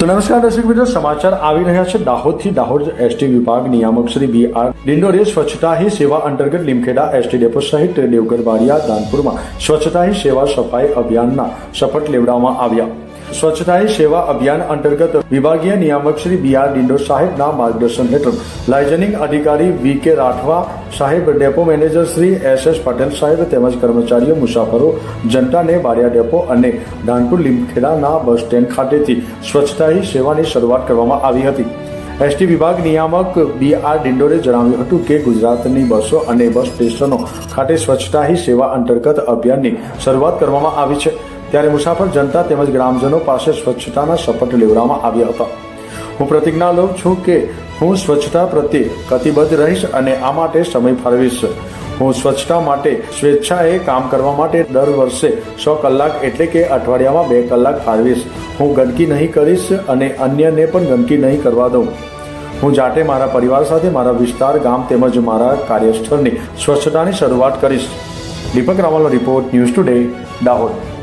તો નમસ્કાર દર્શક મિત્રો, સમાચાર આવી રહ્યા છે દાહોદથી. દાહોદ એસટી વિભાગ નિયામક શ્રી બી આર ડિંડોરે સ્વચ્છતા હી સેવા અંતર્ગત લીમખેડા એસટી ડેપો સહિત દેવગઢ બારિયા દાનપુરમાં સ્વચ્છતા હી સેવા સફાઈ અભિયાનના શપથ લેવડાવવામાં આવ્યા. સ્વચ્છતા સેવા અભિયાન અંતર્ગત વિભાગીય નિયામક શ્રી બી આર ડિંડોર સાહેબના માર્ગદર્શન હેઠળ લાયઝનિંગ અધિકારી વી કે રાઠવા સાહેબ, depot manager Shri S S Patel સાહેબ તેમજ કર્મચારીઓ, મુસાફરો, જનતાને બારિયા ડેપો અને ધાનપુર લીમખેડાના બસ સ્ટેન્ડ ખાતેથી સ્વચ્છતા સેવાની શરૂઆત કરવામાં આવી હતી. એસટી વિભાગ નિયામક બી આર ડિંડોરે જણાવ્યું હતું કે ગુજરાતની બસો અને બસ સ્ટેશનો ખાતે સ્વચ્છતા સેવા અંતર્ગત અભિયાનની શરૂઆત કરવામાં આવી છે. ત્યારે મુસાફર જનતા તેમજ ગ્રામજનો પાસે સ્વચ્છતાના શપથ લેવડાવવામાં આવ્યા હતા. હું પ્રતિજ્ઞા લઉં છું કે હું સ્વચ્છતા પ્રત્યે કતિબદ્ધ રહીશ અને આ માટે સમય ફાળવીશ. હું સ્વચ્છતા માટે સ્વેચ્છાએ કામ કરવા માટે દર વર્ષે સો કલાક એટલે કે અઠવાડિયામાં બે કલાક ફાળવીશ. હું ગંદકી નહીં કરીશ અને અન્યને પણ ગંદકી નહીં કરવા દઉં. હું જાતે મારા પરિવાર સાથે મારા વિસ્તાર, ગામ તેમજ મારા કાર્યસ્થળની સ્વચ્છતાની શરૂઆત કરીશ. દીપક રાવલનો રિપોર્ટ ન્યૂઝ ટુડે, દાહોદ.